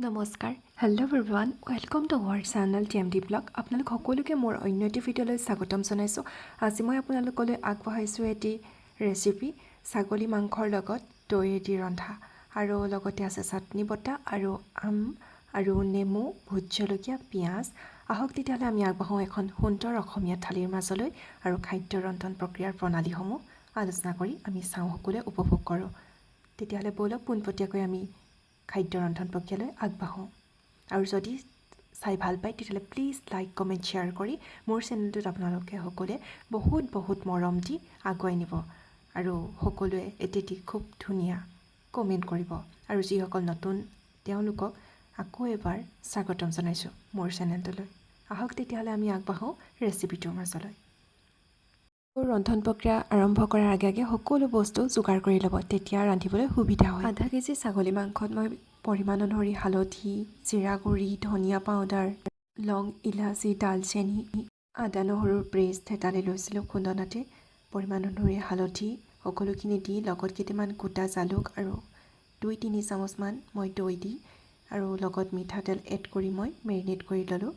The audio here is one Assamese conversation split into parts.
নমস্কাৰ। Hello' everyone welcome to our channel T M D vlog আপোনালোক সকলোকে মোৰ অন্য এটি ভিডিঅ'লৈ স্বাগতম জনাইছোঁ। আজি মই আপোনালোকলৈ আগবঢ়াইছোঁ এটি ৰেচিপি ছাগলী মাংসৰ লগত দৈয়েদি ৰন্ধা আৰু লগতে আছে চাটনি বটা আৰু আম আৰু নেমু ভোট জলকীয়া পিঁয়াজ। আহক তেতিয়াহ'লে আমি আগবাঢ়োঁ এখন সুন্দৰ অসমীয়া থালিৰ মাজলৈ আৰু খাদ্য ৰন্ধন প্ৰক্ৰিয়াৰ প্ৰণালীসমূহ। আলোচনা কৰি আমি চাওঁ সকলোৱে উপভোগ কৰোঁ। তেতিয়াহ'লে ব'লক পোনপটীয়াকৈ আমি খাদ্য ৰন্ধন প্ৰক্ৰিয়ালৈ আগবাঢ়োঁ। আৰু যদি চাই ভাল পায় তেতিয়াহ'লে প্লিজ লাইক কমেণ্ট শ্বেয়াৰ কৰি মোৰ চেনেলটোত আপোনালোকে সকলোৱে বহুত বহুত মৰম দি আগুৱাই নিব। আৰু সকলোৱে এটি খুব ধুনীয়া কমেণ্ট কৰিব। আৰু যিসকল নতুন তেওঁলোকক আকৌ এবাৰ স্বাগতম জনাইছোঁ মোৰ চেনেলটোলৈ আহক তেতিয়াহ'লে আমি আগবাঢ়োঁ ৰেচিপিটোৰ মাজলৈ। ৰন্ধন প্ৰক্ৰিয়া আৰম্ভ কৰাৰ আগে আগে সকলো বস্তু যোগাৰ কৰি ল'ব। তেতিয়া ৰান্ধিবলৈ সুবিধা হয়। আধা কেজি ছাগলী মাংসত মই পৰিমাণ অনুসৰি হালধি জিৰা গুড়ি ধনিয়া পাউডাৰ লং ইলাচি ডালচেনি আদা নহৰুৰ পেষ্ট থেতালি লৈছিলোঁ খুন্দনাতে। পৰিমাণ অনুসৰি হালধি সকলোখিনি দি লগত কেইটামান গোটা জালুক আৰু দুই তিনি চামুচমান মই দৈ দি আৰু লগত মিঠাতেল এড কৰি মই মেৰিনেট কৰি ল'লোঁ।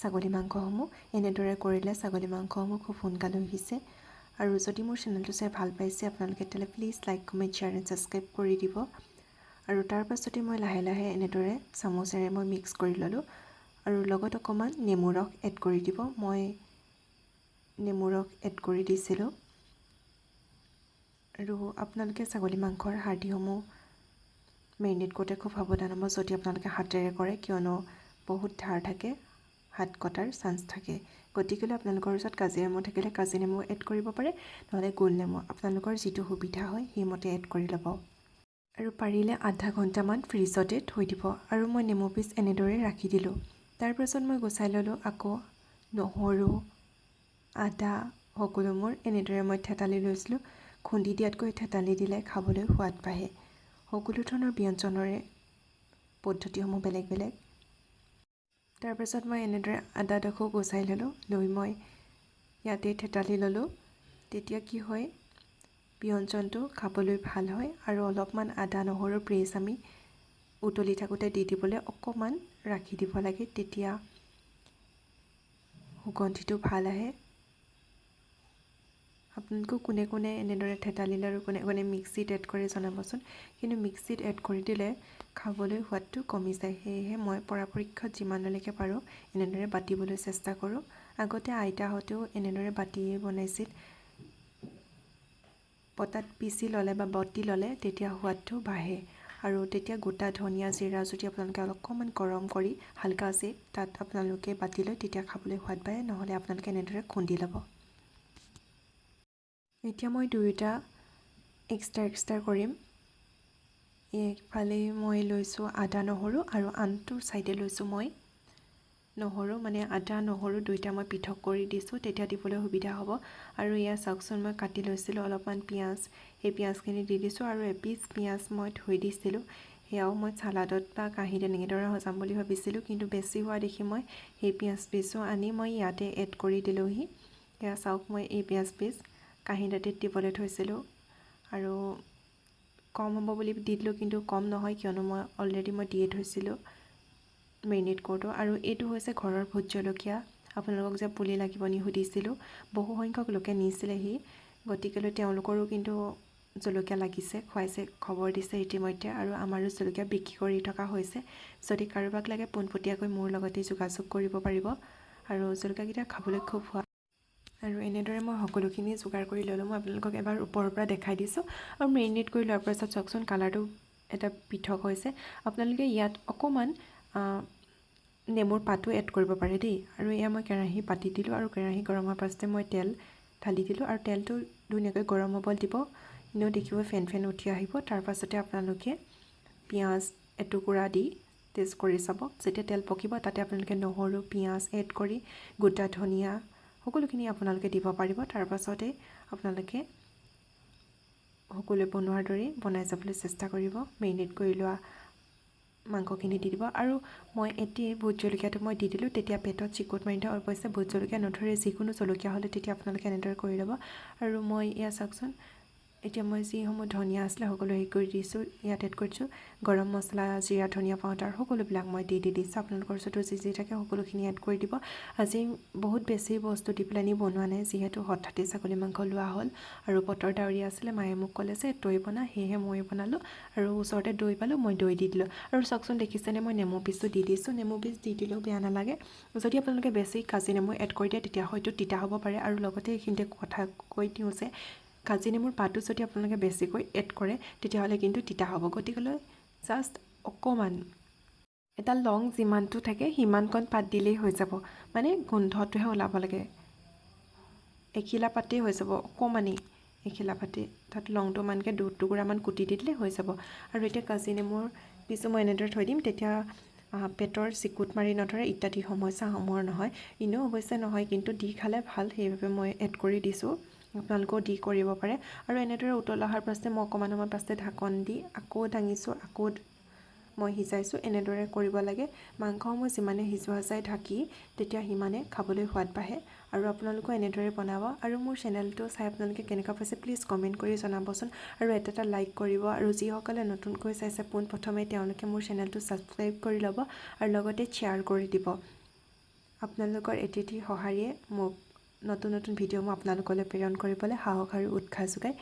ছাগলী মাংসসমূহ এনেদৰে কৰিলে ছাগলী মাংসসমূহ খুব সোনকালে সিজে আৰু যদি মোৰ চেনেলটো চাই ভাল পাইছে আপোনালোকে তেতিয়াহ'লে please like comment share and subscribe কৰি দিব। আৰু তাৰ পাছতে মই লাহে লাহে এনেদৰে চামুচেৰে মই মিক্স কৰি ল'লোঁ আৰু লগত অকণমান নেমু ৰস এড কৰি দিব মই নেমু ৰস এড কৰি দিছিলোঁ। আৰু আপোনালোকে ছাগলী মাংসৰ হাৰ্ডিসমূহ মেৰিনেট কৰোঁতে খুব সাৱধান হ'ব যদি আপোনালোকে হাতেৰে কৰে কিয়নো বহুত ধাৰ থাকে। হাত কটাৰ চান্স থাকে। গতিকেলৈ আপোনালোকৰ ওচৰত কাজি নেমু থাকিলে কাজি নেমু এড কৰিব পাৰে নহ'লে গোল নেমু। আপোনালোকৰ যিটো সুবিধা হয় সেইমতে এড কৰি ল'ব। আৰু পাৰিলে আধা ঘণ্টামান ফ্ৰিজতে থৈ দিব। আৰু মই নেমু পিচ এনেদৰে ৰাখি দিলোঁ। তাৰপাছত মই গুচাই ল'লোঁ আকৌ নহৰু আদা সকলো মোৰ এনেদৰে মই থেতালি লৈছিলোঁ। খুন্দি দিয়াতকৈ থেতালি দিলে খাবলৈ সোৱাদ বাঢ়ে সকলো ধৰণৰ ব্যঞ্জনৰে পদ্ধতিসমূহ বেলেগ বেলেগ। তাৰপাছত মই এনেদৰে আদাডোখৰ গুচাই ল'লোঁ লৈ মই ইয়াতে থেতালি ল'লোঁ। তেতিয়া কি হয় ব্যঞ্জনটো খাবলৈ ভাল হয় আৰু অলপমান আদা নহৰুৰ পেষ্ট আমি উতলি থাকোঁতে দি দিবলৈ অকণমান ৰাখি দিব লাগে। তেতিয়া সুগন্ধিটো ভাল আহে। আপোনালোকেও কোনে কোনে এনেদৰে থেতালিলে আৰু কোনে কোনে মিক্সিত এড কৰি জনাবচোন। কিন্তু মিক্সিত এড কৰি দিলে খাবলৈ সোৱাদটো কমি যায় সেয়েহে মই পৰাপক্ষত যিমানলৈকে পাৰোঁ এনেদৰে বাতিবলৈ চেষ্টা কৰোঁ। আগতে আইতাহঁতেও এনেদৰে বাতিয়ে বনাইছিল। পতাত পিচি ল'লে বা বটি ল'লে তেতিয়া সোৱাদটো বাঢ়ে আৰু তেতিয়া গোটা ধনিয়া জিৰা যদি আপোনালোকে অকণমান গৰম কৰি হালকা আছে তাত আপোনালোকে বাতি লৈ তেতিয়া খাবলৈ সোৱাদ বাঢ়ে নহ'লে আপোনালোকে এনেদৰে খুন্দি ল'ব। এতিয়া মই দুয়োটা এক্সট্ৰা এক্সট্ৰা কৰিম। এইফালে মই লৈছোঁ আদা নহৰু আৰু আনটো ছাইডে লৈছোঁ মই নহৰু মানে আদা নহৰু দুইটা মই পৃথক কৰি দিছোঁ তেতিয়া দিবলৈ সুবিধা হ'ব। আৰু এয়া চাওকচোন মই কাটি লৈছিলোঁ অলপমান পিঁয়াজ সেই পিঁয়াজখিনি দি দিছোঁ আৰু এপিচ পিঁয়াজ মই থৈ দিছিলোঁ। সেয়াও মই চালাডত বা কাঁহীত এনেদৰে সজাম বুলি ভাবিছিলোঁ কিন্তু বেছি হোৱা দেখি মই সেই পিঁয়াজ পিচো আনি মই ইয়াতে এড কৰি দিলোঁহি। সেয়া চাওক মই এই পিঁয়াজ পিচ কাঁহী দাঁতিত দিবলৈ থৈছিলোঁ। আৰু কম হ'ব বুলি দি দিলোঁ কিন্তু কম নহয় কিয়নো মই অলৰেডি মই দিয়ে থৈছিলোঁ মেৰিনেট কৰোঁতো। আৰু এইটো হৈছে ঘৰৰ ভোট জলকীয়া। আপোনালোকক যে পুলি লাগিব নি সুধিছিলোঁ। বহু সংখ্যক লোকে নিছিলেহি। গতিকেলৈ তেওঁলোকৰো কিন্তু জলকীয়া লাগিছে, খুৱাইছে, খবৰ দিছে ইতিমধ্যে আৰু আমাৰো জলকীয়া বিক্ৰী কৰি থকা হৈছে। যদি কাৰোবাক লাগে পোনপটীয়াকৈ মোৰ লগতে যোগাযোগ কৰিব পাৰিব। আৰু জলকীয়াকেইটা খাবলৈ খুব সোৱাদ আৰু এনেদৰে মই সকলোখিনি যোগাৰ কৰি ল'লোঁ। মই আপোনালোকক এবাৰ ওপৰৰ পৰা দেখাই দিছোঁ। আৰু মেৰিনেট কৰি লোৱাৰ পাছত চাওকচোন কালাৰটো এটা পৃথক হৈছে। আপোনালোকে ইয়াত অকণমান নেমুৰ পাতো এড কৰিব পাৰে দেই। আৰু এয়া মই কেৰাহী পাতি দিলোঁ আৰু কেৰাহী গৰম হোৱাৰ পাছতে মই তেল ঢালি দিলোঁ। আৰু তেলটো ধুনীয়াকৈ গৰম হ'ব দিব। এনেও দেখিব ফেন ফেন উঠি আহিব। তাৰ পাছতে আপোনালোকে পিঁয়াজ এটুকুৰা দি টেষ্ট কৰি চাব। যেতিয়া তেল পকিব, তাতে আপোনালোকে নহৰু, পিঁয়াজ এড কৰি গোটা ধনিয়া সকলোখিনি আপোনালোকে দিব পাৰিব। তাৰ পাছতে আপোনালোকে সকলোৱে বনোৱাৰ দৰেই বনাই যাবলৈ চেষ্টা কৰিব। মেৰিনেট কৰি লোৱা মাংসখিনি দি দিব। আৰু মই এতিয়াই ভোট জলকীয়াটো মই দি দিলোঁ। তেতিয়া পেটত চিকুট মাৰি দিয়ে অৱশ্যে ভোট জলকীয়া নধৰে। যিকোনো জলকীয়া হ'লে তেতিয়া আপোনালোকে এনেদৰে কৰি ল'ব। আৰু মই এয়া চাওকচোন এতিয়া মই যিসমূহ ধনিয়া আছিলে সকলো হেৰি কৰি দিছোঁ ইয়াত এড কৰিছোঁ গৰম মছলা জিৰা ধনিয়া পাউডাৰ সকলোবিলাক মই দি দি দিছোঁ। আপোনালোকৰ ওচৰতো যি যি থাকে সকলোখিনি এড কৰি দিব। আজি বহুত বেছি বস্তু দি পেলাই নি বনোৱা নাই যিহেতু হঠাতে ছাগলী মাংস লোৱা হ'ল আৰু বতৰ ডাৱৰীয়া আছিলে মায়ে মোক ক'লে যে দৈ বনা সেয়েহে মই বনালোঁ আৰু ওচৰতে দৈ পালোঁ মই দৈ দি দিলোঁ। আৰু চাওকচোন দেখিছেনে মই নেমু পিচটো দি দিছোঁ। নেমু পিচ দি দিলেও বেয়া নালাগে। যদি আপোনালোকে বেছি কাজি নেমু এড কৰি দিয়ে তেতিয়া হয়তো তিতা হ'ব পাৰে। আৰু লগতে এইখিনিতে কথা কৈ দিওঁ যে কাজি নেমুৰ পাতো যদি আপোনালোকে বেছিকৈ এড কৰে তেতিয়াহ'লে কিন্তু তিতা হ'ব। গতিকেলৈ জাষ্ট অকণমান এটা লং যিমানটো থাকে সিমানকণ পাত দিলেই হৈ যাব। মানে গোন্ধটোহে ওলাব লাগে। এখিলা পাতেই হৈ যাব অকণমানেই এখিলা পাতে। তাত লংটো মানকৈ দুটুকুৰামান কুটি দি দিলে হৈ যাব। আৰু এতিয়া কাজি নেমুৰ পিছো মই এনেদৰে থৈ দিম। তেতিয়া পেটৰ চিকুট মাৰি নধৰে ইত্যাদি সমস্যাসমূহৰ নহয়। এনেও অৱশ্যে নহয় কিন্তু দি খালে ভাল। সেইবাবে মই এড কৰি দিছোঁ। আপোনালোকেও দি কৰিব পাৰে। আৰু এনেদৰে উতল অহাৰ পাছতে মই অকণমান সময় পাছতে ঢাকন দি আকৌ দাঙিছোঁ আকৌ মই সিজাইছোঁ এনেদৰে কৰিব লাগে। মাংসসমূহ যিমানে সিজোৱা যায় ঢাকি তেতিয়া সিমানে খাবলৈ সোৱাদ বাঢ়ে। আৰু আপোনালোকেও এনেদৰে বনাব। আৰু মোৰ চেনেলটো চাই আপোনালোকে কেনেকুৱা পাইছে প্লিজ কমেণ্ট কৰি জনাবচোন। আৰু এটা এটা লাইক কৰিব। আৰু যিসকলে নতুনকৈ চাইছে পোনপ্ৰথমে তেওঁলোকে মোৰ চেনেলটো ছাবস্ক্ৰাইব কৰি ল'ব। আৰু লগতে শ্বেয়াৰ কৰি দিব। আপোনালোকৰ এটি এটি সঁহাৰিয়ে মোক নতুন নতুন ভিডিঅ' মই আপোনালোকলৈ প্ৰেৰণ কৰিবলৈ সাহস আৰু উৎসাহ যোগায়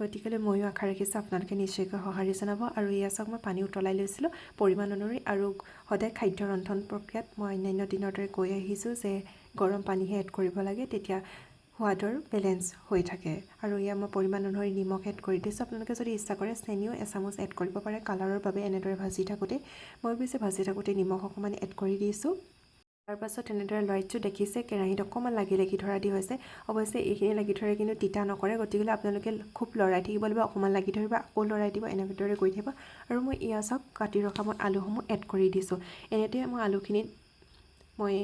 গতিকেলৈ ময়ো আশা ৰাখিছোঁ আপোনালোকে নিশ্চয়কৈ সঁহাৰি জনাব আৰু এয়া চাওক মই পানী উতলাই লৈছিলোঁ। পৰিমাণ অনুসৰি আৰু সদায় খাদ্য ৰন্ধন প্ৰক্ৰিয়াত মই অন্যান্য দিনৰ দৰে কৈ আহিছোঁ যে গৰম পানীহে এড কৰিব লাগে, তেতিয়া সোৱাদৰ বেলেঞ্চ হৈ থাকে। আৰু এয়া মই পৰিমাণ অনুসৰি নিমখ এড কৰি দিছোঁ। আপোনালোকে যদি ইচ্ছা কৰে চেনিও এচামুচ এড কৰিব পাৰে। কালাৰৰ বাবে এনেদৰে ভাজি থাকোঁতে মই অৱশ্যে ভাজি থাকোঁতে নিমখ অকণমান এড কৰি দিছোঁ। তাৰপাছত এনেদৰে লৰাইছোঁ দেখিছে কেৰাহীত অকণমান লাগি লাগি ধৰা দি হৈছে। অৱশ্যে এইখিনি লাগি ধৰে কিন্তু তিতা নকৰে। গতিকে আপোনালোকে খুব লৰাই থাকিব লাগিব অকণমান লাগি ধৰিব আকৌ লৰাই দিব এনেদৰে কৰি থাকিব। আৰু মই এয়া চাওক কাটি ৰখা মই আলুসমূহ এড কৰি দিছোঁ। এনেতে মই আলুখিনিত মই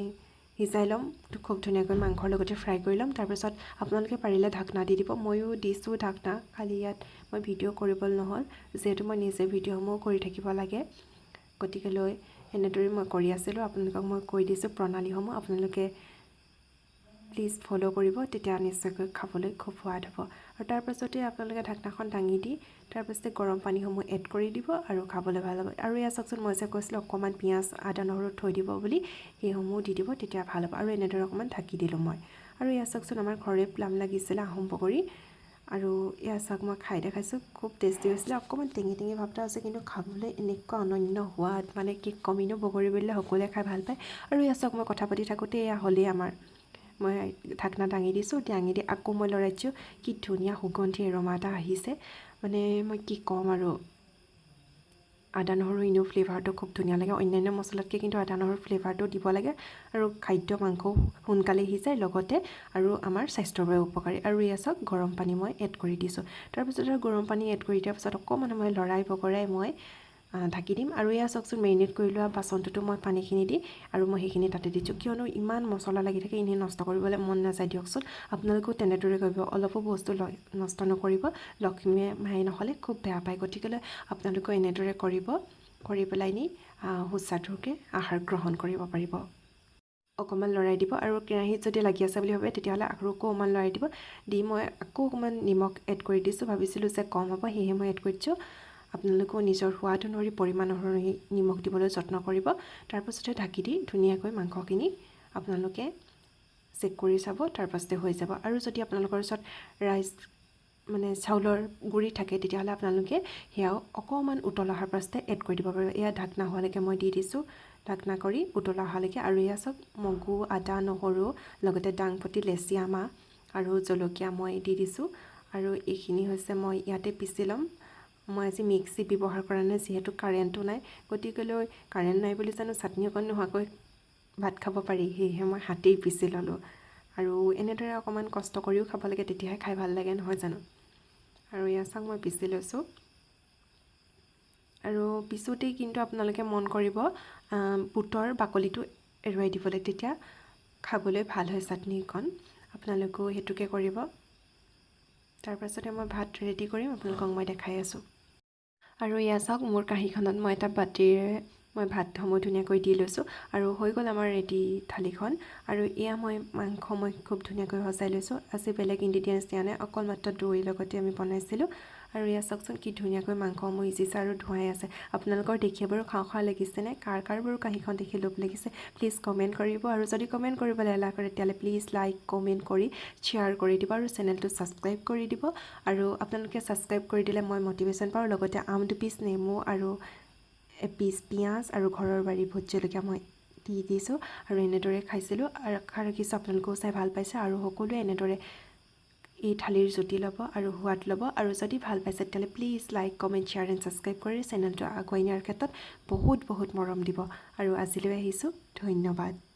সিজাই ল'ম খুব ধুনীয়াকৈ মাংসৰ লগতে ফ্ৰাই কৰি ল'ম। তাৰপিছত আপোনালোকে পাৰিলে ঢাকনা দি দিব। ময়ো দিছোঁ ঢাকনা খালি ইয়াত মই ভিডিঅ' কৰিবলৈ নহ'ল যিহেতু মই নিজে ভিডিঅ'সমূহ কৰি থাকিব লাগে। গতিকেলৈ এনেদৰে মই কৰি আছিলোঁ। আপোনালোকক মই কৈ দিছোঁ প্ৰণালীসমূহ। আপোনালোকে প্লিজ ফ'ল' কৰিব তেতিয়া নিশ্চয়কৈ খাবলৈ খুব সোৱাদ হ'ব। আৰু তাৰপাছতে আপোনালোকে ঢাকনাখন দাঙি দি তাৰপাছতে গৰম পানীসমূহ এড কৰি দিব আৰু খাবলৈ ভাল হ'ব। আৰু এয়া চাওকচোন মই যে কৈছিলোঁ অকণমান পিঁয়াজ আদা নহৰু থৈ দিব বুলি সেইসমূহ দি দিব তেতিয়া ভাল হ'ব। আৰু এনেদৰে অকণমান ঢাকি দিলোঁ মই। আৰু এয়া চাওকচোন আমাৰ ঘৰৰে প্লাম লাগিছিলে আহোম বগৰী। আৰু এয়া চাওক মই খাই দেখাইছোঁ খুব টেষ্টি হৈছিলে। অকণমান টেঙি টেঙি ভাৱ এটা আছে কিন্তু খাবলৈ এনেকুৱা অনন্য সোৱাদ মানে কি কমিনো বগৰী বুলিলে সকলোৱে খাই ভাল পায়। আৰু এয়া চাওক মই কথা পাতি থাকোঁতে এয়া হ'লেই আমাৰ। মই ঢাকনা দাঙি দিছোঁ দাঙি দি আকৌ মই লৰাইছোঁ কি ধুনীয়া সুগন্ধি এৰমা এটা আহিছে। মানে মই কি ক'ম আৰু আদা নহৰু এনেও ফ্লেভাৰটো খুব ধুনীয়া লাগে। অন্যান্য মছলাতকৈ কিন্তু আদা নহৰু ফ্লেভাৰটো দিব লাগে আৰু খাদ্য মাংসও সোনকালে সিজায় লগতে আৰু আমাৰ স্বাস্থ্যৰ বাবে উপকাৰী। আৰু এয়া চাওক গৰম পানী মই এড কৰি দিছোঁ। তাৰপিছত আৰু গৰম পানী এড কৰি দিয়াৰ পিছত অকণমান সময় লৰাই বগৰাই মই ঢাকি দিম। আৰু এয়া চাওকচোন মেৰিনেট কৰি লোৱা বাচনটোতো মই পানীখিনি দি আৰু মই সেইখিনি তাতে দিছোঁ। কিয়নো ইমান মছলা লাগি থাকে এনেই নষ্ট কৰিবলৈ মন নাযায় দিয়কচোন। আপোনালোকেও তেনেদৰে কৰিব। অলপো বস্তু নষ্ট নকৰিব। লক্ষ্মীয়ে মায়ে নহ'লে খুব বেয়া পায়। গতিকেলৈ আপোনালোকেও এনেদৰে কৰিব কৰি পেলাই নি সুস্বাদুকৈ আহাৰ গ্ৰহণ কৰিব পাৰিব। অকণমান লৰাই দিব আৰু কেৰাহীত যদি লাগি আছে বুলি ভাবে তেতিয়াহ'লে আৰু অকণমান লৰাই দিব। দি মই আকৌ অকণমান নিমখ এড কৰি দিছোঁ। ভাবিছিলোঁ যে কম হ'ব সেয়েহে মই এড কৰি দিছোঁ। আপোনালোকেও নিজৰ সোৱাদ অনুসৰি পৰিমাণ অনুসৰি নিমখ দিবলৈ যত্ন কৰিব। তাৰপাছতে ঢাকি দি ধুনীয়াকৈ মাংসখিনি আপোনালোকে চেক কৰি চাব তাৰপাছতে হৈ যাব। আৰু যদি আপোনালোকৰ ওচৰত ৰাইচ মানে চাউলৰ গুড়ি থাকে তেতিয়াহ'লে আপোনালোকে সেয়াও অকণমান উতল অহাৰ পাছতে এড কৰি দিব পাৰিব। এয়া ঢাকনা হোৱালৈকে মই দি দিছোঁ। ঢাকনা কৰি উতলা অহালৈকে আৰু এয়া চব মগু আদা নহৰু লগতে দাংপতি লেচিয়া মাহ আৰু জলকীয়া মই দি দিছোঁ। আৰু এইখিনি হৈছে মই ইয়াতে পিচি ল'ম। মই আজি মিক্সি ব্যৱহাৰ কৰা নাই যিহেতু কাৰেণ্টো নাই। গতিকেলৈ কাৰেণ্ট নাই বুলি জানো চাটনি অকণ নোহোৱাকৈ ভাত খাব পাৰি সেয়েহে মই হাতেই পিচি ল'লোঁ। আৰু এনেদৰে অকণমান কষ্ট কৰিও খাব লাগে তেতিয়াহে খাই ভাল লাগে নহয় জানো? আৰু এয়া চাওক মই পিচি লৈছোঁ। আৰু পিছোতেই কিন্তু আপোনালোকে মন কৰিব বুটৰ বাকলিটো এৰুৱাই দিবলৈ। তেতিয়া খাবলৈ ভাল হয় চাটনিকণ আপোনালোকেও সেইটোকে কৰিব। তাৰপাছতে মই ভাত ৰেডি কৰিম আপোনালোকক মই দেখাই আছোঁ। আৰু এয়া চাওক মোৰ কাঁহীখনত মই এটা বাতিৰে মই ভাতসমূহ ধুনীয়াকৈ দি লৈছোঁ আৰু হৈ গ'ল আমাৰ ৰেডি থালিখন। আৰু এয়া মই মাংস মই খুব ধুনীয়াকৈ সজাই লৈছোঁ। আজি বেলেগ ইনগ্ৰিডিয়েণ্টছ দিয়া নাই অকল মাত্ৰ দৈৰ লগতে আমি বনাইছিলোঁ। আৰু এয়া চাওকচোন কি ধুনীয়াকৈ মাংসসমূহ সিজিছে আৰু ধোঁৱাই আছে। আপোনালোকৰ দেখিয়ে বাৰু খাওঁ খাওঁ লাগিছেনে কাৰ কাৰ বাৰু কাঁহীখন দেখি লোভ লাগিছে? প্লিজ কমেণ্ট কৰিব আৰু যদি কমেণ্ট কৰিবলৈ এলাহ কৰে তেতিয়াহ'লে প্লিজ লাইক কমেণ্ট কৰি শ্বেয়াৰ কৰি দিব আৰু চেনেলটো ছাবস্ক্ৰাইব কৰি দিব। আৰু আপোনালোকে ছাবস্ক্ৰাইব কৰি দিলে মই মটিভেশ্যন পাওঁ লগতে আম দুপিচ নেমু আৰু এপিচ পিঁয়াজ আৰু ঘৰৰ বাৰী ভোট জলকীয়া মই দি দিছোঁ আৰু এনেদৰে খাইছিলোঁ আৰু আশা ৰাখিছোঁ আপোনালোকেও চাই ভাল পাইছে আৰু সকলোৱে এনেদৰে এই থালিৰ জুতি ল'ব আৰু সোৱাদ ল'ব আৰু যদি ভাল পাইছে তেতিয়াহ'লে please like comment share and subscribe কৰি চেনেলটো আগুৱাই নিয়াৰ ক্ষেত্ৰত বহুত বহুত মৰম দিব আৰু আজিলৈ আহিছোঁ। ধন্যবাদ।